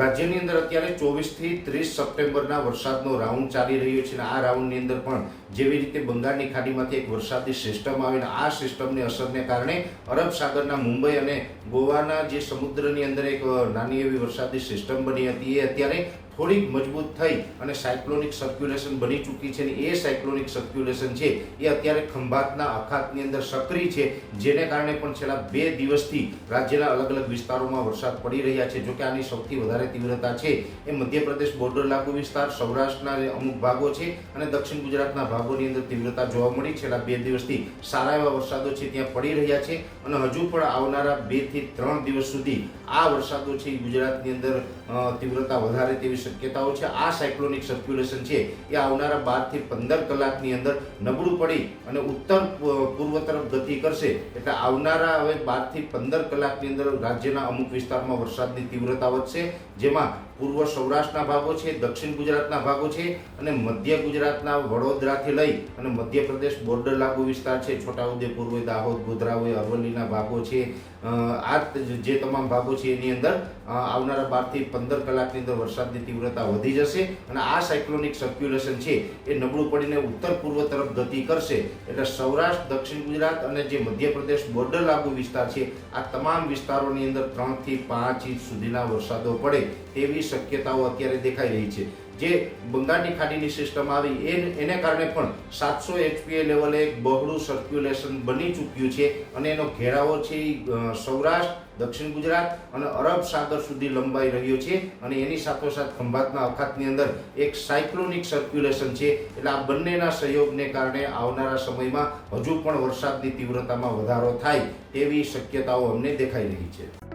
રાજ્યની અંદર અત્યારે ચોવીસથી ત્રીસ સપ્ટેમ્બરના વરસાદનો રાઉન્ડ ચાલી રહ્યો છે અને આ રાઉન્ડની અંદર પણ જેવી રીતે બંગાળની ખાડીમાંથી એક વરસાદી સિસ્ટમ આવીને આ સિસ્ટમની અસરને કારણે અરબ સાગરના મુંબઈ અને ગોવાના જે સમુદ્રની અંદર એક નાની એવી વરસાદી સિસ્ટમ બની હતી એ અત્યારે થોડીક મજબૂત થઈ અને સાયક્લોનિક સર્ક્યુલેશન બની ચૂકી છે અને એ સાયક્લોનિક સર્ક્યુલેશન છે એ અત્યારે ખંભાતના અખાતની અંદર સક્રિય છે, જેને કારણે પણ છેલ્લા બે દિવસથી રાજ્યના અલગ અલગ વિસ્તારોમાં વરસાદ પડી રહ્યા છે. જોકે આની સૌથી વધારે તીવ્રતા છે એ મધ્યપ્રદેશ બોર્ડર લાગુ વિસ્તાર, સૌરાષ્ટ્રના અમુક ભાગો છે અને દક્ષિણ ગુજરાતના ભાગોની અંદર તીવ્રતા જોવા મળી. છેલ્લા બે દિવસથી સારા એવા વરસાદો છે ત્યાં પડી રહ્યા છે અને હજુ પણ આવનારા બેથી ત્રણ દિવસ સુધી આ વરસાદો છે ગુજરાતની અંદર તીવ્રતા વધારે તેવી શક્યતાઓ છે. આ સાયક્લોનિક સર્ક્યુલેશન છે એ આવનારા બારથી પંદર કલાકની અંદર નબળું પડી અને ઉત્તર પૂર્વ તરફ ગતિ કરશે. એટલે આવનારા હવે બારથી પંદર કલાકની અંદર રાજ્યના અમુક વિસ્તારમાં વરસાદની તીવ્રતા વધશે, જેમાં પૂર્વ સૌરાષ્ટ્રના ભાગો છે, દક્ષિણ ગુજરાતના ભાગો છે અને મધ્ય ગુજરાતના વડોદરાથી લઈ અને મધ્યપ્રદેશ બોર્ડર લાગુ વિસ્તાર છે. છોટાઉદેપુર હોય દાહોદ ગોધરા હોય અરવલ્લીના ભાગો છે. આ જે તમામ ભાગો છે એની અંદર આવનારા બારથી પંદર કલાકની અંદર વરસાદની તીવ્રતા વધી જશે અને આ સાયક્લોનિક સર્ક્યુલેશન છે એ નબળું પડીને ઉત્તર પૂર્વ તરફ ગતિ કરશે. એટલે સૌરાષ્ટ્ર, દક્ષિણ ગુજરાત અને જે મધ્યપ્રદેશ બોર્ડર લાગુ વિસ્તાર છે, આ તમામ વિસ્તારોની અંદર ત્રણથી પાંચ ઇંચ સુધીના વરસાદો પડે તેવી શક્યતાઓ અત્યારે દેખાઈ રહી છે. જે બંગાળની ખાડીની સિસ્ટમ આવી એને કારણે પણ સાતસો એચપીએ લેવલે એક બહોળું સર્ક્યુલેશન બની ચૂક્યું છે અને એનો ઘેરાવો છે સૌરાષ્ટ્ર, દક્ષિણ ગુજરાત અને અરબ સાગર સુધી લંબાઈ રહ્યો છે અને એની સાથોસાથ ખંભાતના અખાતની અંદર એક સાયક્લોનિક સર્ક્યુલેશન છે. એટલે આ બંનેના સહયોગને કારણે આવનારા સમયમાં હજુ પણ વરસાદની તીવ્રતામાં વધારો થાય તેવી શક્યતાઓ અમને દેખાઈ રહી છે.